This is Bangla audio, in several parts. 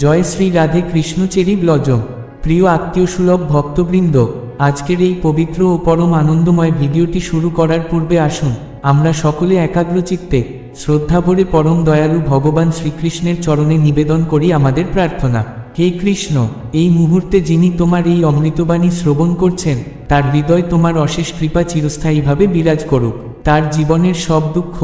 জয় শ্রী রাধে কৃষ্ণ চেরি ব্লজম প্রিয় আত্মীয় সুলভ ভক্তবৃন্দ, আজকের এই পবিত্র ও পরম আনন্দময় ভিডিওটি শুরু করার পূর্বে আসুন, আমরা সকলে একাগ্রচিত্তে শ্রদ্ধাভরে পরম দয়ালু ভগবান শ্রীকৃষ্ণের চরণে নিবেদন করি আমাদের প্রার্থনা। হে কৃষ্ণ, এই মুহূর্তে যিনি তোমার এই অমৃতবাণী শ্রবণ করছেন, তার হৃদয় তোমার অশেষ কৃপা চিরস্থায়ীভাবে বিরাজ করুক। তার জীবনের সব দুঃখ,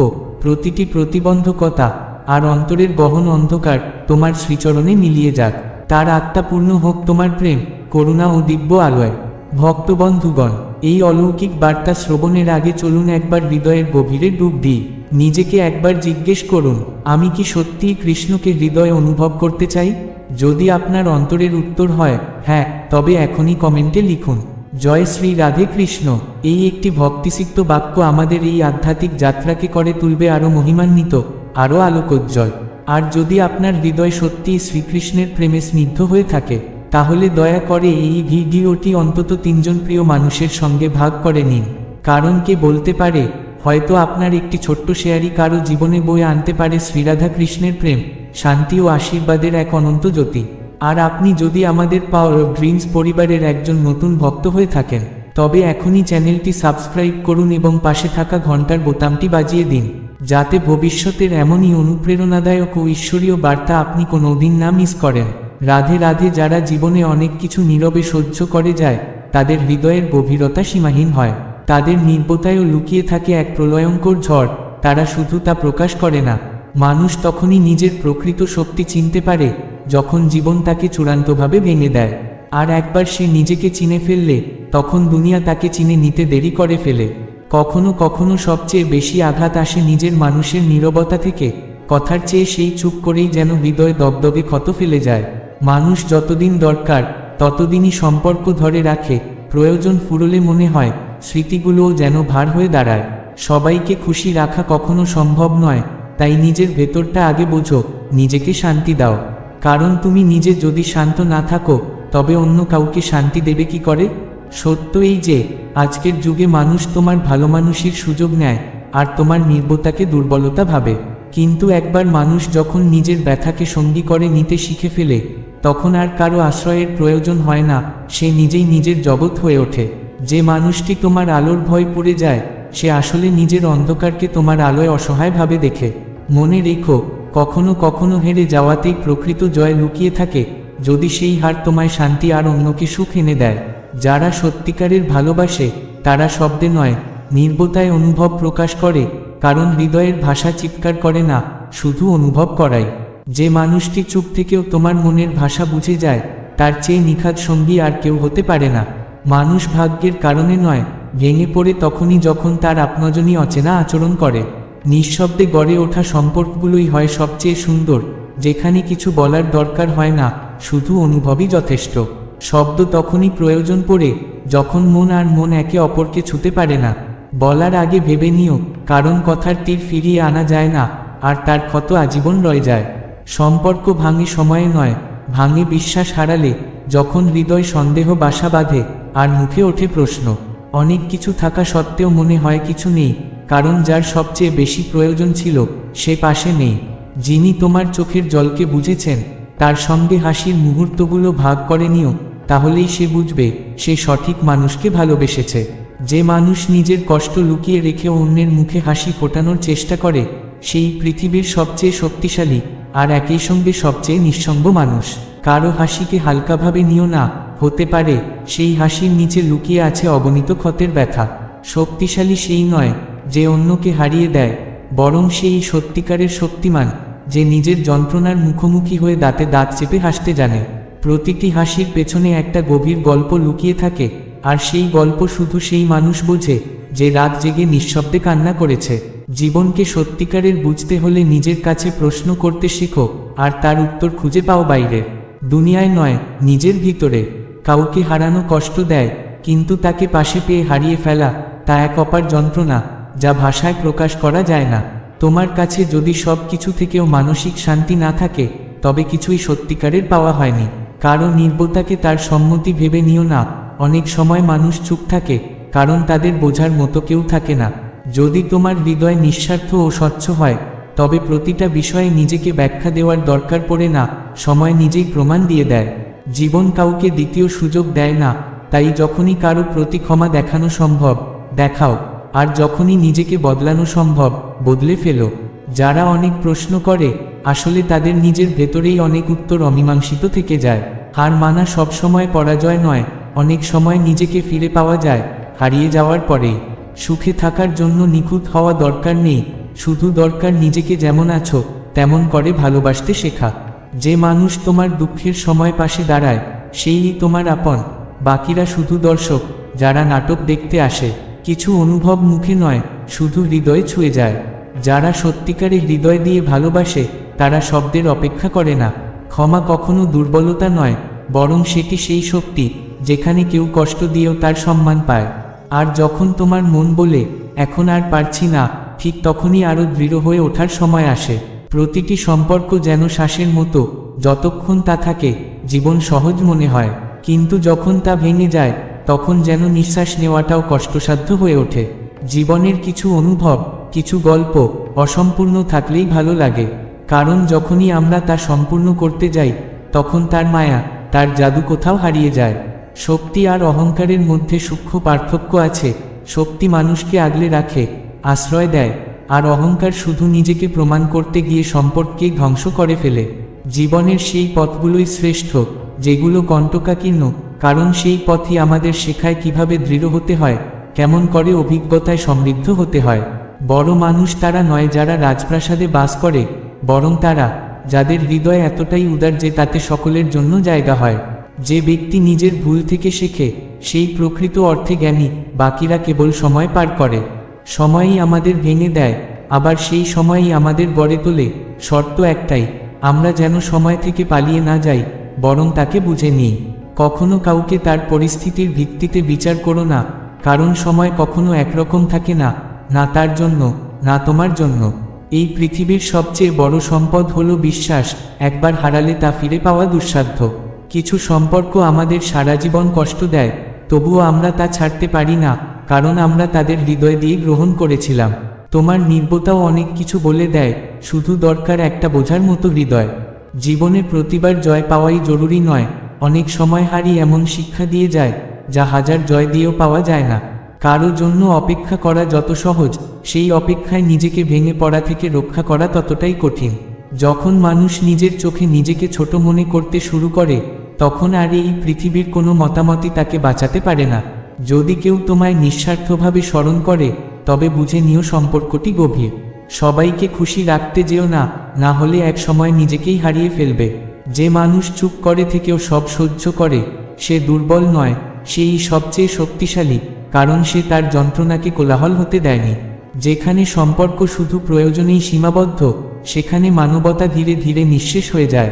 প্রতিটি প্রতিবন্ধকতা আর অন্তরের গহন অন্ধকার তোমার শ্রীচরণে মিলিয়ে যাক। তার আত্মাপূর্ণ হোক তোমার প্রেম, করুণা ও দিব্য আলোয়। ভক্তবন্ধুগণ, এই অলৌকিক বার্তা শ্রবণের আগে চলুন একবার হৃদয়ের গভীরে ডুব দিই। নিজেকে একবার জিজ্ঞেস করুন, আমি কি সত্যিই কৃষ্ণকে হৃদয়ে অনুভব করতে চাই? যদি আপনার অন্তরের উত্তর হয় হ্যাঁ তবে এখনই কমেন্টে লিখুন, জয় শ্রী রাধে কৃষ্ণ। এই একটি ভক্তিসিক্ত বাক্য আমাদের এই আধ্যাত্মিক যাত্রাকে করে তুলবে আরও মহিমান্বিত। আরও আলোকোজ্জ্বল। আর যদি আপনার হৃদয় সত্যিই শ্রীকৃষ্ণের প্রেমে স্নিগ্ধ হয়ে থাকে, তাহলে দয়া করে এই ভিডিওটি অন্তত তিনজন প্রিয় মানুষের সঙ্গে ভাগ করে নিন। কারণ কে বলতে পারে, হয়তো আপনার একটি ছোট্ট শেয়ারই কারও জীবনে বয়ে আনতে পারে শ্রীরাধা কৃষ্ণের প্রেম, শান্তি ও আশীর্বাদের এক অনন্ত জ্যোতি। আর আপনি যদি আমাদের পাওয়ার অফ ড্রিমস পরিবারের একজন নতুন ভক্ত হয়ে থাকেন, তবে এখনই চ্যানেলটি সাবস্ক্রাইব করুন এবং পাশে থাকা ঘণ্টার বোতামটি বাজিয়ে দিন। যাতে ভবিষ্যতের এমনই অনুপ্রেরণাদায়ক ও ঈশ্বরীয় বার্তা আপনি কোনো দিন না মিস করেন। রাধে রাধে যারা জীবনে অনেক কিছু নীরবে সহ্য করে যায়, তাদের হৃদয়ের গভীরতা সীমাহীন হয়। তাদের নির্বতায়ও লুকিয়ে থাকে এক প্রলয়ঙ্কর ঝড়, তারা শুধু তা প্রকাশ করে না। মানুষ তখনই নিজের প্রকৃত শক্তি চিনতে পারে, যখন জীবন তাকে চূড়ান্তভাবে ভেঙে দেয়। আর একবার সে নিজেকে চিনে ফেললে, তখন দুনিয়া তাকে চিনে নিতে দেরি করে ফেলে। কখনো কখনো সবচেয়ে বেশি আঘাত আসে নিজের মানুষের নীরবতা থেকে। কথার চেয়ে সেই চুপ করেই যেন হৃদয় দগদগে ক্ষত ফেলে যায়। মানুষ যতদিন দরকার, ততদিনই সম্পর্ক ধরে রাখে, প্রয়োজন ফুরলে মনে হয়, স্মৃতিগুলোও যেন ভার হয়ে দাঁড়ায়। সবাইকে খুশি রাখা কখনো সম্ভব নয়, তাই নিজের ভেতরটা আগে বোঝো, নিজেকে শান্তি দাও। কারণ তুমি নিজে যদি শান্ত না থাকো, তবে অন্য কাউকে শান্তি দেবে কি করে? সত্য এই যে, আজকের যুগে মানুষ তোমার ভালো মানুষের সুযোগ নেয়, আর তোমার নির্বতাকে দুর্বলতা ভাবে। কিন্তু একবার মানুষ যখন নিজের ব্যথাকে সঙ্গী করে নিতে শিখে ফেলে, তখন আর কারও আশ্রয়ের প্রয়োজন হয় না, সে নিজেই নিজের জগৎ হয়ে ওঠে। যে মানুষটি তোমার আলোর ভয় পড়ে যায়, সে আসলে নিজের অন্ধকারকে তোমার আলোয় অসহায়ভাবে দেখে। মনে রেখো, কখনো কখনো হেরে যাওয়াতেই প্রকৃত জয় লুকিয়ে থাকে, যদি সেই হার তোমায় শান্তি আর অন্যকে সুখ এনে দেয়। যারা সত্যিকারের ভালোবাসে, তারা শব্দে নয়, নির্বতায় অনুভব প্রকাশ করে, কারণ হৃদয়ের ভাষা চিৎকার করে না, শুধু অনুভব করায়। যে মানুষটি চুপ থেকেও তোমার মনের ভাষা বুঝে যায়, তার চেয়ে নিখাত সঙ্গী আর কেউ হতে পারে না। মানুষ ভাগ্যের কারণে নয়, ভেঙে পড়ে তখনই যখন তার আপনজনই অচেনা আচরণ করে। নিঃশব্দে গড়ে ওঠা সম্পর্কগুলোই হয় সবচেয়ে সুন্দর, যেখানে কিছু বলার দরকার হয় না, শুধু অনুভবই যথেষ্ট। শব্দ তখনই প্রয়োজন পড়ে যখন মন আর মন একে অপরকে ছুতে পারে না। বলার আগে ভেবে নিও, কারণ কথার তীর ফিরিয়ে আনা যায় না, আর তার ক্ষত আজীবন রয়ে যায়। সম্পর্ক ভাঙে সময়ে নয়, ভাঙে বিশ্বাস হারালে, যখন হৃদয় সন্দেহ বাসা বাঁধে, আর মুখে ওঠে প্রশ্ন। অনেক কিছু থাকা সত্ত্বেও মনে হয় কিছু নেই, কারণ যার সবচেয়ে বেশি প্রয়োজন ছিল, সে পাশে নেই। যিনি তোমার চোখের জলকে বুঝেছেন, তার সঙ্গে হাসির মুহূর্তগুলো ভাগ করে নিও তাহলেই সে বুঝবে, সে সঠিক মানুষকে ভালোবেসেছে। যে মানুষ নিজের কষ্ট লুকিয়ে রেখে অন্যের মুখে হাসি ফোটানোর চেষ্টা করে, সেই পৃথিবীর সবচেয়ে শক্তিশালী আর একই সঙ্গে সবচেয়ে নিঃসঙ্গ মানুষ। কারও হাসিকে হালকাভাবে নিও না, হতে পারে সেই হাসির নিচে লুকিয়ে আছে অগণিত ক্ষতের ব্যথা। শক্তিশালী সেই নয় যে অন্যকে হারিয়ে দেয়, বরং সেই সত্যিকারের শক্তিমান, যে নিজের যন্ত্রণার মুখোমুখি হয়ে দাঁতে দাঁত চেপে হাসতে জানে। প্রতিটি হাসির পেছনে একটা গভীর গল্প লুকিয়ে থাকে, আর সেই গল্প শুধু সেই মানুষ বোঝে, যে রাত জেগে নিঃশব্দে কান্না করেছে। জীবনকে সত্যিকারের বুঝতে হলে নিজের কাছে প্রশ্ন করতে শেখো, আর তার উত্তর খুঁজে পাও বাইরে। দুনিয়ায় নয়, নিজের ভিতরে। কাউকে হারানো কষ্ট দেয়, কিন্তু তাকে পাশে পেয়ে হারিয়ে ফেলা, তা এক অপার যন্ত্রণা, যা ভাষায় প্রকাশ করা যায় না। তোমার কাছে যদি সব কিছু থেকেও মানসিক শান্তি না থাকে, তবে কিছুই সত্যিকারের পাওয়া হয়নি। কারও নির্বতাকে তার সম্মতি ভেবে নিও না। অনেক সময় মানুষ চুপ থাকে, কারণ তাদের বোঝার মতো কেউ থাকে না। যদি তোমার হৃদয় নিঃস্বার্থ ও স্বচ্ছ হয়, তবে প্রতিটা বিষয়ে নিজেকে ব্যাখ্যা দেওয়ার দরকার পড়ে না, সময় নিজেই প্রমাণ দিয়ে দেয়। জীবন কাউকে দ্বিতীয় সুযোগ দেয় না, তাই যখনই কারও প্রতি ক্ষমা দেখানো সম্ভব, দেখাও, আর যখনই নিজেকে বদলানো সম্ভব, বদলে ফেলো। যারা অনেক প্রশ্ন করে আসলে তাদের নিজের ভেতরেই অনেক উত্তর অমীমাংসিত থেকে যায়। হার মানা সবসময় পরাজয় নয়, অনেক সময় নিজেকে ফিরে পাওয়া যায়, হারিয়ে যাওয়ার পরেই সুখে থাকার জন্য নিখুঁত হওয়া দরকার নেই, শুধু দরকার নিজেকে যেমন আছো, তেমন করে ভালোবাসতে শেখা। যে মানুষ তোমার দুঃখের সময় পাশে দাঁড়ায়, সেই তোমার আপন। বাকিরা শুধু দর্শক, যারা নাটক দেখতে আসে। কিছু অনুভব মুখে নয়, শুধু হৃদয়ে ছুঁয়ে যায়। যারা সত্যিকারে হৃদয় দিয়ে ভালোবাসে তারা শব্দের অপেক্ষা করে না। ক্ষমা কখনো দুর্বলতা নয়, বরং সেটি সেই শক্তি, যেখানে কেউ কষ্ট দিয়েও তার সম্মান পায়। আর যখন তোমার মন বলে, এখন আর পারছি না, ঠিক তখনই আরও দৃঢ় হয়ে ওঠার সময় আসে। প্রতিটি সম্পর্ক যেন শ্বাসের মতো, যতক্ষণ তা থাকে, জীবন সহজ মনে হয়। কিন্তু যখন তা ভেঙে যায়, তখন যেন নিঃশ্বাস নেওয়াটাও কষ্টসাধ্য হয়ে ওঠে। জীবনের কিছু অনুভব, কিছু গল্প, অসম্পূর্ণ থাকলেই ভালো লাগে। কারণ যখনই আমরা তা সম্পূর্ণ করতে যাই, তখন তার মায়া, তার জাদু কোথাও হারিয়ে যায়। শক্তি আর অহংকারের মধ্যে সূক্ষ্ম পার্থক্য আছে। শক্তি মানুষকে আগলে রাখে, আশ্রয় দেয়, আর অহংকার শুধু নিজেকে প্রমাণ করতে গিয়ে সম্পর্ককেই ধ্বংস করে ফেলে। জীবনের সেই পথগুলোই শ্রেষ্ঠ, যেগুলো কণ্টকাকীর্ণ, কারণ সেই পথই আমাদের শেখায় কীভাবে দৃঢ় হতে হয়, কেমন করে অভিজ্ঞতায় সমৃদ্ধ হতে হয়। বড় মানুষ তারা নয় যারা রাজপ্রাসাদে বাস করে বরং তারা, যাদের হৃদয় এতটাই উদার যে তাতে সকলের জন্য জায়গা হয়, যে ব্যক্তি নিজের ভুল থেকে শেখে, সেই প্রকৃত অর্থে জ্ঞানী, বাকিরা কেবল সময় পার করে। সময়ই আমাদের ভেঙে দেয়, আবার সেই সময়ই আমাদের গড়ে তোলে। শর্ত একটাই, আমরা যেন সময় থেকে পালিয়ে না যাই, বরং তাকে বুঝে নিই। কখনো কাউকে তার পরিস্থিতির ভিত্তিতে বিচার করো না, কারণ সময় কখনো একরকম থাকে না না তার জন্য, না তোমার জন্য। এই পৃথিবীর সবচেয়ে বড় সম্পদ হলো বিশ্বাস, একবার হারালে তা ফিরে পাওয়া দুঃসাধ্য। কিছু সম্পর্ক আমাদের সারা জীবন কষ্ট দেয়, তবুও আমরা তা ছাড়তে পারি না, কারণ আমরা তাদের হৃদয় দিয়ে গ্রহণ করেছিলাম। তোমার নির্বতাও অনেক কিছু বলে দেয়, শুধু দরকার একটা বোঝার মতো হৃদয়। জীবনে প্রতিবার জয় পাওয়াই জরুরি নয়, অনেক সময় হারি এমন শিক্ষা দিয়ে যায়, যা হাজার জয় দিয়েও পাওয়া যায় না। কারও জন্য অপেক্ষা করা যত সহজ, সেই অপেক্ষায় নিজেকে ভেঙে পড়া থেকে রক্ষা করা ততটাই কঠিন। যখন মানুষ নিজের চোখে নিজেকে ছোট মনে করতে শুরু করে, তখন আর এই পৃথিবীর কোনো মতামতই তাকে বাঁচাতে পারে না। যদি কেউ তোমায় নিঃস্বার্থভাবে স্মরণ করে, তবে বুঝে নিও সম্পর্কটি গভীর। সবাইকে খুশি রাখতে যেও না না হলে এক সময় নিজেকেই হারিয়ে ফেলবে। যে মানুষ চুপ করে থেকেও সব সহ্য করে, সে দুর্বল নয়, সেই সবচেয়ে শক্তিশালী। কারণ সে তার যন্ত্রণাকে কোলাহল হতে দেয়নি। যেখানে সম্পর্ক শুধু প্রয়োজনেই সীমাবদ্ধ, সেখানে মানবতা ধীরে ধীরে নিঃশেষ হয়ে যায়।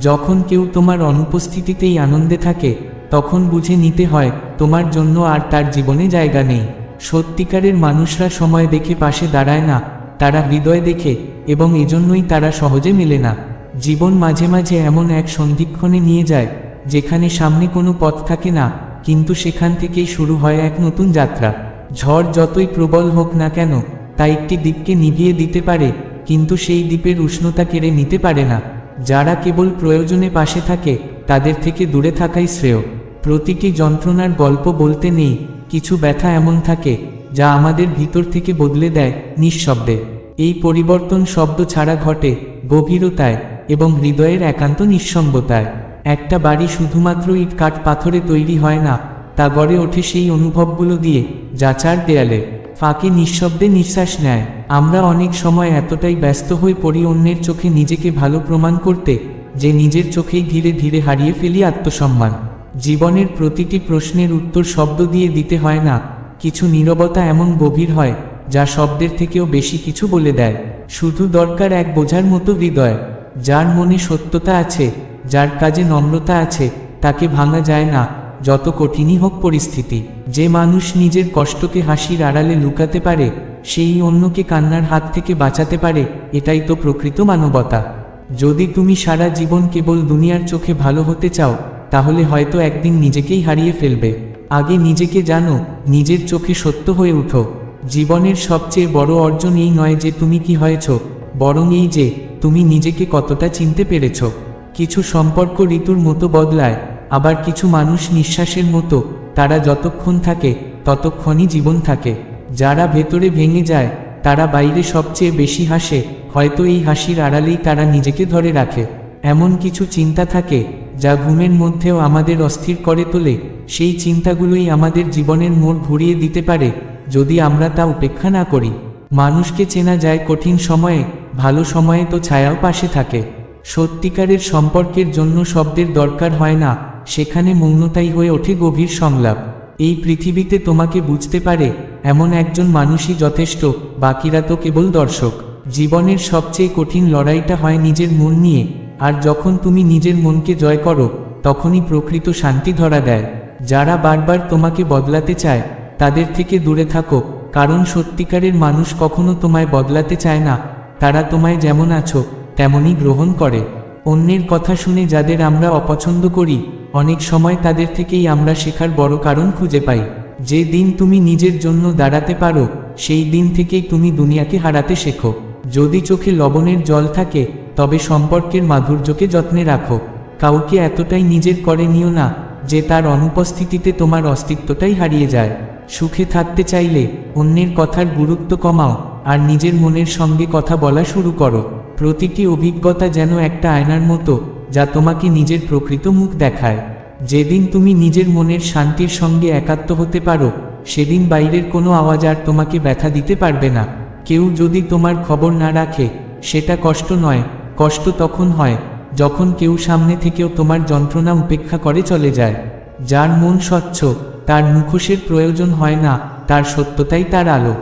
যখন কেউ তোমার অনুপস্থিতিতেই আনন্দে থাকে, তখন বুঝে নিতে হয়, তোমার জন্য আর তার জীবনে জায়গা নেই। সত্যিকারের মানুষরা সময় দেখে পাশে দাঁড়ায় না, তারা হৃদয় দেখে, এবং এজন্যই তারা সহজে মেলে না। জীবন মাঝে মাঝে এমন এক সন্ধিক্ষণে নিয়ে যায়, যেখানে সামনে কোনো পথ থাকে না কিন্তু সেখান থেকেই শুরু হয় এক নতুন যাত্রা। ঝড় যতই প্রবল হোক না কেন, তা একটি দ্বীপকে নিভিয়ে দিতে পারে, কিন্তু সেই দ্বীপের উষ্ণতা কেড়ে নিতে পারে না। যারা কেবল প্রয়োজনে পাশে থাকে, তাদের থেকে দূরে থাকাই শ্রেয়। প্রতিটি যন্ত্রণার গল্প বলতে নেই, কিছু ব্যথা এমন থাকে, যা আমাদের ভিতর থেকে বদলে দেয় নিঃশব্দে। এই পরিবর্তন শব্দ ছাড়া ঘটে গভীরতায় এবং হৃদয়ের একান্ত নিঃসঙ্গতায়। একটা বাড়ি শুধুমাত্র ইট কাঠ পাথরে তৈরি হয় না, তা গড়ে ওঠে সেই অনুভবগুলো দিয়ে, যা চার দেয়ালে, ফাঁকে নিঃশব্দে নিঃশ্বাস নেয়। আমরা অনেক সময় এতটাই ব্যস্ত হয়ে পড়ি অন্যের চোখে নিজেকে ভালো প্রমাণ করতে, যে নিজের চোখেই ধীরে ধীরে হারিয়ে ফেলি আত্মসম্মান। জীবনের প্রতিটি প্রশ্নের উত্তর শব্দ দিয়ে দিতে হয় না, কিছু নীরবতা এমন গভীর হয়, যা শব্দের থেকেও বেশি কিছু বলে দেয়। শুধু দরকার এক বোঝার মতো হৃদয়, যার মনে সত্যতা আছে যার কাজে নম্রতা আছে, তাকে ভাঙা যায় না। যত কঠিনই হোক পরিস্থিতি, যে মানুষ নিজের কষ্টকে হাসির আড়ালে লুকাতে পারে, সেই অন্যকে কান্নার হাত থেকে বাঁচাতে পারে, এটাই তো প্রকৃত মানবতা। যদি তুমি সারা জীবন কেবল দুনিয়ার চোখে ভালো হতে চাও, তাহলে হয়তো একদিন নিজেকেই হারিয়ে ফেলবে। আগে নিজেকে জানো, নিজের চোখে সত্য হয়ে উঠো। জীবনের সবচেয়ে বড় অর্জন এই নয় যে তুমি কি হয়েছ, বরং এই যে, তুমি নিজেকে কতটা চিনতে পেরেছ। কিছু সম্পর্ক ঋতুর মতো বদলায়, আবার কিছু মানুষ নিঃশ্বাসের মতো, তারা যতক্ষণ থাকে, ততক্ষণই জীবন থাকে। যারা ভেতরে ভেঙে যায়, তারা বাইরে সবচেয়ে বেশি হাসে, হয়তো এই হাসির আড়ালেই তারা নিজেকে ধরে রাখে। এমন কিছু চিন্তা থাকে, যা ঘুমের মধ্যেও আমাদের অস্থির করে তোলে, সেই চিন্তাগুলোই আমাদের জীবনের মোড় ঘুরিয়ে দিতে পারে, যদি আমরা তা উপেক্ষা না করি। মানুষকে চেনা যায় কঠিন সময়ে, ভালো সময়ে তো ছায়াও পাশে থাকে। সত্যিকারের সম্পর্কের জন্য শব্দের দরকার হয় না, সেখানে মৌনতাই হয়ে ওঠে গভীর সংলাপ। এই পৃথিবীতে তোমাকে বুঝতে পারে, এমন একজন মানুষই যথেষ্ট, বাকিরা তো কেবল দর্শক। জীবনের সবচেয়ে কঠিন লড়াইটা হয় নিজের মন নিয়ে, আর যখন তুমি নিজের মনকে জয় করো, তখনই প্রকৃত শান্তি ধরা দেয়। যারা বারবার তোমাকে বদলাতে চায়, তাদের থেকে দূরে থাকো, কারণ সত্যিকারের মানুষ কখনো তোমায় বদলাতে চায় না, তারা তোমায় যেমন আছো তেমনই গ্রহণ করে। অন্যের কথা শুনে যাদের আমরা অপছন্দ করি, অনেক সময় তাদের থেকেই আমরা শেখার বড় কারণ খুঁজে পাই। যে দিন তুমি নিজের জন্য দাঁড়াতে পারো, সেই দিন থেকেই তুমি দুনিয়াকে হারাতে শেখো। যদি চোখে লবণের জল থাকে, তবে সম্পর্কের মাধুর্যকে যত্নে রাখো। কাউকে এতটাই নিজের করে নিও না, যে তার অনুপস্থিতিতে তোমার অস্তিত্বটাই হারিয়ে যায়। সুখে থাকতে চাইলে অন্যের কথার গুরুত্ব কমাও, আর নিজের মনের সঙ্গে কথা বলা শুরু করো। প্রতিটি অভিজ্ঞতা যেন একটা আয়নার মতো, যা তোমাকে নিজের প্রকৃত মুখ দেখায়। যেদিন তুমি নিজের মনের শান্তির সঙ্গে একাত্ম হতে পারো, সেদিন বাইরের কোনো আওয়াজ আর তোমাকে ব্যথা দিতে পারবে না। কেউ যদি তোমার খবর না রাখে, সেটা কষ্ট নয়, কষ্ট তখন হয়, যখন কেউ সামনে থেকেও তোমার যন্ত্রণা উপেক্ষা করে চলে যায়। যার মন স্বচ্ছ, তার মুখোশের প্রয়োজন হয় না, তার সত্যতাই তার আলো।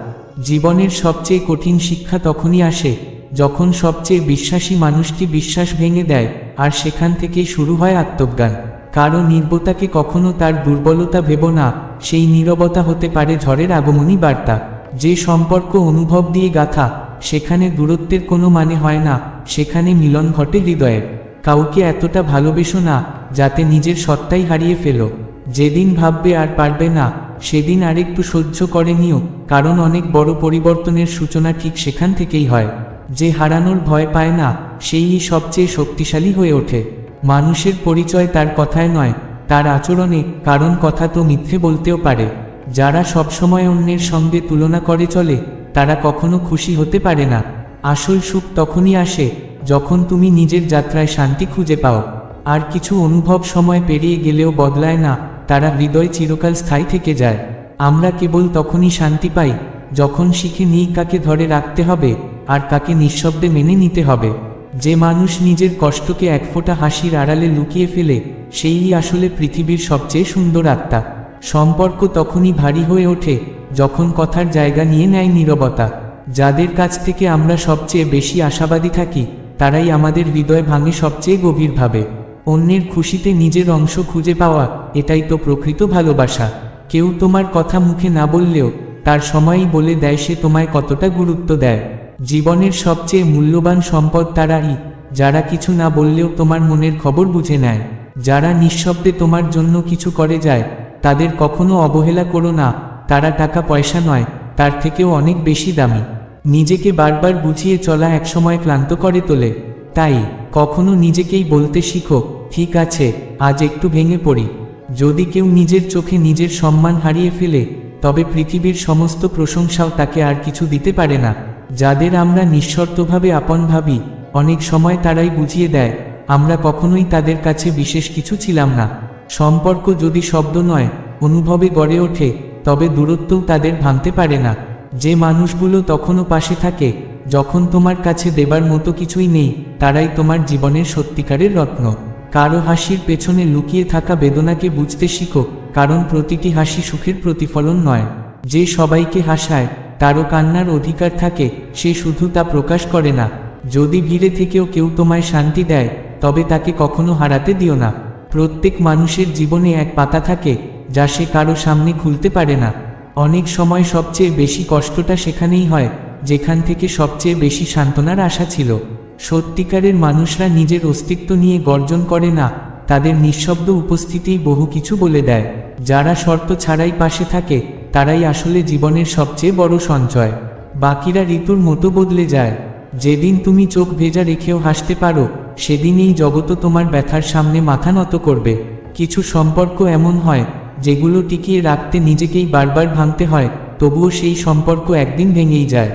জীবনের সবচেয়ে কঠিন শিক্ষা তখনই আসে যখন সবচেয়ে বিশ্বাসী মানুষটি বিশ্বাস ভেঙে দেয়, আর সেখান থেকেই শুরু হয় আত্মজ্ঞান। কারও নির্বতাকে কখনো তার দুর্বলতা ভেব না, সেই নীরবতা হতে পারে ঝড়ের আগমনী বার্তা। যে সম্পর্ক অনুভব দিয়ে গাথা, সেখানে দূরত্বের কোনো মানে হয় না, সেখানে মিলন ঘটে হৃদয়ের। কাউকে এতটা ভালোবেসো না, যাতে নিজের সত্তাই হারিয়ে ফেলো। যেদিন ভাববে আর পারবে না, সেদিন আরেকটু সহ্য করে নিও, কারণ অনেক বড় পরিবর্তনের সূচনা ঠিক সেখান থেকেই হয়। যে হারানোর ভয় পায় না সেই সবচেয়ে শক্তিশালী হয়ে ওঠে। মানুষের পরিচয় তার কথায় নয়, তার আচরণে, কারণ কথা তো মিথ্যে বলতেও পারে। যারা সবসময় অন্যের সঙ্গে তুলনা করে চলে, তারা কখনো খুশি হতে পারে না। আসল সুখ তখনই আসে, যখন তুমি নিজের যাত্রায় শান্তি খুঁজে পাও। আর কিছু অনুভব সময় পেরিয়ে গেলেও বদলায় না, তারা হৃদয় চিরকাল স্থায়ী থেকে যায়। আমরা কেবল তখনই শান্তি পাই, যখন শিখে নিই কাকে ধরে রাখতে হবে। আর কাকে নিঃশব্দে মেনে নিতে হবে। যে মানুষ নিজের কষ্টকে এক ফোঁটা হাসির আড়ালে লুকিয়ে ফেলে, সেই আসলে পৃথিবীর সবচেয়ে সুন্দর আত্মা। সম্পর্ক তখনই ভারী হয়ে ওঠে, যখন কথার জায়গা নিয়ে নেয় নীরবতা। যাদের কাছ থেকে আমরা সবচেয়ে বেশি আশাবাদী থাকি, তারাই আমাদের হৃদয় ভাঙে সবচেয়ে গভীরভাবে। অন্যের খুশিতে নিজের অংশ খুঁজে পাওয়া, এটাই তো প্রকৃত ভালোবাসা। কেউ তোমার কথা মুখে না বললেও, তার সময়ই বলে দেয় সে তোমায় কতটা গুরুত্ব দেয়। জীবনের সবচেয়ে মূল্যবান সম্পদ তারাই, যারা কিছু না বললেও তোমার মনের খবর বুঝে নেয়। যারা নিঃশব্দে তোমার জন্য কিছু করে যায়, তাদের কখনো অবহেলা করো না, তারা টাকা পয়সা নয়, তার থেকেও অনেক বেশি দামি। নিজেকে বারবার বুঝিয়ে চলা একসময় ক্লান্ত করে তোলে। তাই, কখনো নিজেকেই বলতে শিখো, ঠিক আছে, আজ একটু ভেঙে পড়ি। যদি কেউ নিজের চোখে নিজের সম্মান হারিয়ে ফেলে, তবে পৃথিবীর সমস্ত প্রশংসাও তাকে আর কিছু দিতে পারে না। যাদের আমরা নিঃশর্তভাবে আপন ভাবি, অনেক সময় তারাই বুঝিয়ে দেয়, আমরা কখনোই তাদের কাছে বিশেষ কিছু ছিলাম না। সম্পর্ক যদি শব্দ নয়, অনুভবে গড়ে ওঠে, তবে দূরত্বও তাদের ভাঙতে পারে না। যে মানুষগুলো তখনও পাশে থাকে, যখন তোমার কাছে দেবার মতো কিছুই নেই, তারাই তোমার জীবনের সত্যিকারের রত্ন। কারও হাসির পেছনে লুকিয়ে থাকা বেদনাকে বুঝতে শিখো, কারণ প্রতিটি হাসি সুখের প্রতিফলন নয়। যে সবাইকে হাসায় তারও কান্নার অধিকার থাকে, সে শুধু তা প্রকাশ করে না। যদি ভিড়ে থেকেও কেউ তোমায় শান্তি দেয়, তবে তাকে কখনো হারাতে দিও না। প্রত্যেক মানুষের জীবনে এক পাতা থাকে, যা সে কারও সামনে খুলতে পারে না। অনেক সময় সবচেয়ে বেশি কষ্টটা সেখানেই হয়, যেখান থেকে সবচেয়ে বেশি সান্ত্বনার আশা ছিল। সত্যিকারের মানুষরা নিজের অস্তিত্ব নিয়ে গর্জন করে না, তাদের নিঃশব্দ উপস্থিতিই বহু কিছু বলে দেয়। যারা শর্ত ছাড়াই পাশে থাকে তারাই আসলে জীবনের সবচেয়ে বড় সঞ্চয়। বাকিরা ঋতুর মতো বদলে যায়। যেদিন তুমি চোখ ভেজা রেখেও হাসতে পারো সেদিন এই জগত তোমার ব্যথার সামনে মাথা নত করবে। কিছু সম্পর্ক এমন হয়, যেগুলো টিকিয়ে রাখতে নিজেকেই বারবার ভাঙতে হয়, তবুও সেই সম্পর্ক একদিন ভেঙেই যায়।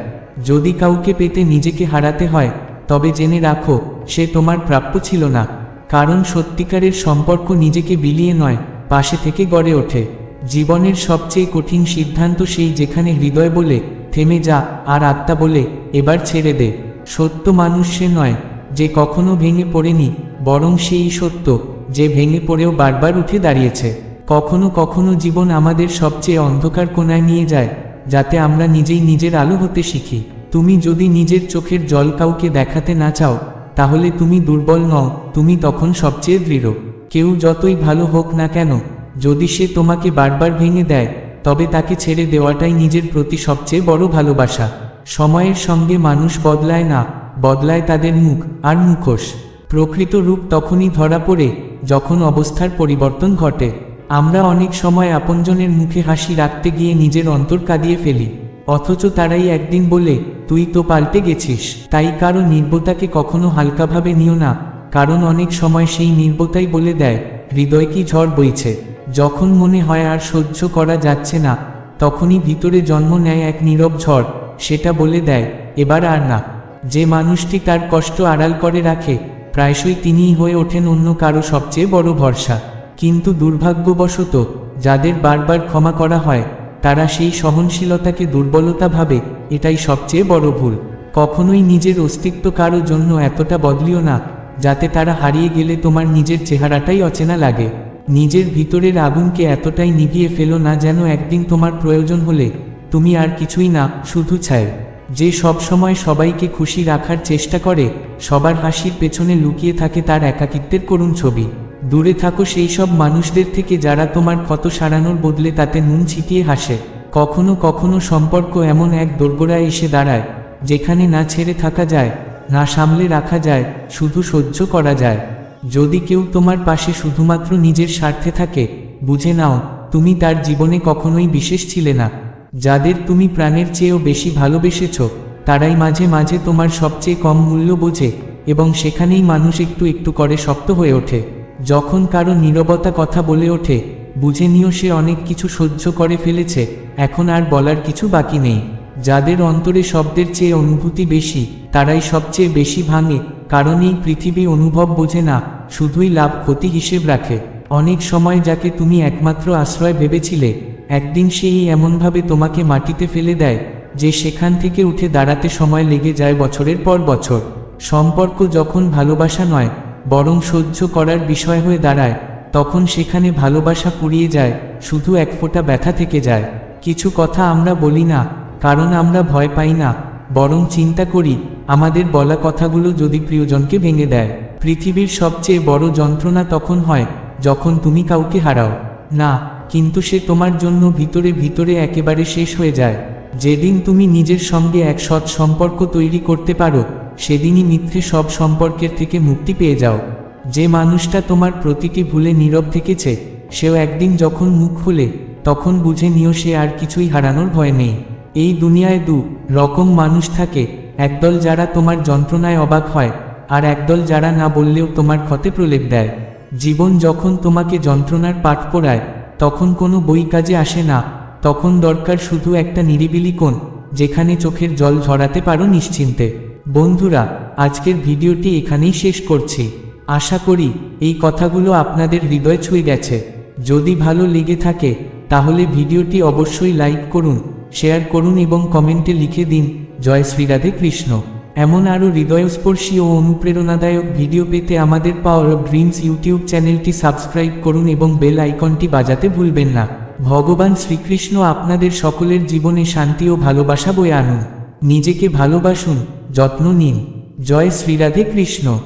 যদি কাউকে পেতে নিজেকে হারাতে হয়, তবে জেনে রাখো, সে তোমার প্রাপ্য ছিল না। কারণ সত্যিকারের সম্পর্ক নিজেকে বিলিয়ে নয়, পাশে থেকে গড়ে ওঠে। জীবনের সবচেয়ে কঠিন সিদ্ধান্ত সেই যেখানে হৃদয় বলে, থেমে যা, আর আত্মা বলে, এবার ছেড়ে দে। সত্য মানুষ সে নয়, যে কখনো ভেঙে পড়েনি, বরং সেই সত্য, যে ভেঙে পড়েও বারবার উঠে দাঁড়িয়েছে। কখনো কখনো জীবন আমাদের সবচেয়ে অন্ধকার কোনায় নিয়ে যায়, যাতে আমরা নিজেই নিজের আলো হতে শিখি। তুমি যদি নিজের চোখের জল কাউকে দেখাতে না চাও, তাহলে তুমি দুর্বল নও, তুমি তখন সবচেয়ে দৃঢ়। কেউ যতই ভালো হোক না কেন যদি সে তোমাকে বারবার ভেঙে দেয়, তবে তাকে ছেড়ে দেওয়াটাই নিজের প্রতি সবচেয়ে বড় ভালোবাসা। সময়ের সঙ্গে মানুষ বদলায় না, বদলায় তাদের মুখ আর মুখোশ। প্রকৃত রূপ তখনই ধরা পড়ে যখন অবস্থার পরিবর্তন ঘটে। আমরা অনেক সময় আপনজনের মুখে হাসি রাখতে গিয়ে নিজের অন্তর কাঁদিয়ে ফেলি। অথচ তারাই একদিন বলে, তুই তো পাল্টে গেছিস। তাই কারও নির্বতাকে কখনো হালকাভাবে নিও না, কারণ অনেক সময় সেই নির্বতাই বলে দেয়, হৃদয় কি ঝড় বইছে? যখন মনে হয় আর সহ্য করা যাচ্ছে না, তখনই ভিতরে জন্ম নেয় এক নীরব ঝড়, সেটা বলে দেয়, এবার আর না। যে মানুষটি তার কষ্ট আড়াল করে রাখে, প্রায়শই তিনিই হয়ে ওঠেন অন্য কারও সবচেয়ে বড় ভরসা। কিন্তু দুর্ভাগ্যবশত, যাদের বারবার ক্ষমা করা হয়, তারা সেই সহনশীলতাকে দুর্বলতা ভাবে, এটাই সবচেয়ে বড় ভুল। কখনোই নিজের অস্তিত্ব কারও জন্য এতটা বদলিও না, যাতে তারা হারিয়ে গেলে তোমার নিজের চেহারাটাই অচেনা লাগে। নিজের ভিতরের আগুনকে এতটাই নিভিয়ে ফেলো না যেন একদিন তোমার প্রয়োজন হলে, তুমি আর কিছুই না, শুধু ছাই। যে সবসময় সবাইকে খুশি রাখার চেষ্টা করে, সবার হাসির পেছনে লুকিয়ে থাকে তার একাকিত্বের করুণ ছবি। দূরে থাকো সেই সব মানুষদের থেকে যারা তোমার ক্ষত সারানোর বদলে তাতে নুন ছিটিয়ে হাসে। কখনো কখনো সম্পর্ক এমন এক দোরগোড়ায় এসে দাঁড়ায়, যেখানে না ছেড়ে থাকা যায়, না সামলে রাখা যায়, শুধু সহ্য করা যায়। যদি কেউ তোমার পাশে শুধুমাত্র নিজের স্বার্থে থাকে, বুঝে নাও, তুমি তার জীবনে কখনোই বিশেষ ছিলে না। যাদের তুমি প্রাণের চেয়েও বেশি ভালোবেসেছ, তারাই মাঝে মাঝে তোমার সবচেয়ে কম মূল্য বোঝে এবং সেখানেই মানুষ একটু একটু করে শক্ত হয়ে ওঠে। যখন কারও নীরবতা কথা বলে ওঠে, বুঝে নিও সে অনেক কিছু সহ্য করে ফেলেছে, এখন আর বলার কিছু বাকি নেই। যাদের অন্তরে শব্দের চেয়ে অনুভূতি বেশি, তারাই সবচেয়ে বেশি ভাঙে, কারণ এই পৃথিবী অনুভব বোঝে না, শুধুই লাভ ক্ষতি হিসেব রাখে। অনেক সময় যাকে তুমি একমাত্র আশ্রয় ভেবেছিলে, একদিন সেই এমনভাবে তোমাকে মাটিতে ফেলে দেয়, যে সেখান থেকে উঠে দাঁড়াতে সময় লেগে যায় বছরের পর বছর। সম্পর্ক যখন ভালোবাসা নয়, বরং সহ্য করার বিষয় হয়ে দাঁড়ায়, তখন সেখানে ভালোবাসা পুড়িয়ে যায়, শুধু এক ফোঁটা ব্যথা থেকে যায়। কিছু কথা আমরা বলি না কারণ আমরা ভয় পাই না, বরং চিন্তা করি, আমাদের বলা কথাগুলো যদি প্রিয়জনকে ভেঙে দেয়। পৃথিবীর সবচেয়ে বড় যন্ত্রণা তখন হয়, যখন তুমি কাউকে হারাও। না, কিন্তু সে তোমার জন্য ভিতরে ভিতরে একেবারে শেষ হয়ে যায়। যেদিন তুমি নিজের সঙ্গে এক সৎ সম্পর্ক তৈরি করতে পারো, সেদিনই মিথ্যে সব সম্পর্কের থেকে মুক্তি পেয়ে যাও। যে মানুষটা তোমার প্রতিটি ভুলে নীরব থেকেছে, সেও একদিন যখন মুখ খুলে, তখন বুঝে নিও সে আর কিছুই হারানোর ভয় নেই। এই দুনিয়ায় দু রকম মানুষ থাকে, একদল যারা তোমার যন্ত্রণায় অবাক হয়, আর একদল যারা না বললেও তোমার ক্ষতে প্রলেপ দেয়। জীবন যখন তোমাকে যন্ত্রণার পাঠ পড়ায়, তখন কোনো বই কাজে আসে না, তখন দরকার শুধু একটা নিরিবিলি কোণ, যেখানে চোখের জল ঝরাতে পারো নিশ্চিন্তে। বন্ধুরা, আজকের ভিডিওটি এখানেই শেষ করছি। আশা করি এই কথাগুলো আপনাদের হৃদয় ছুঁয়ে গেছে। যদি ভালো লেগে থাকে, তাহলে ভিডিওটি অবশ্যই লাইক করুন শেয়ার করুন এবং কমেন্টে লিখে দিন, জয় শ্রীরাধে কৃষ্ণ। এমন আরও হৃদয়স্পর্শী ও অনুপ্রেরণাদায়ক ভিডিও পেতে আমাদের পাওয়ার অফ ড্রিমস ইউটিউব চ্যানেলটি সাবস্ক্রাইব করুন এবং বেল আইকনটি বাজাতে ভুলবেন না। ভগবান শ্রীকৃষ্ণ আপনাদের সকলের জীবনে শান্তি ও ভালোবাসা বয়ে আনুন। নিজেকে ভালোবাসুন, যত্ন নিন। জয় শ্রীরাধে কৃষ্ণ।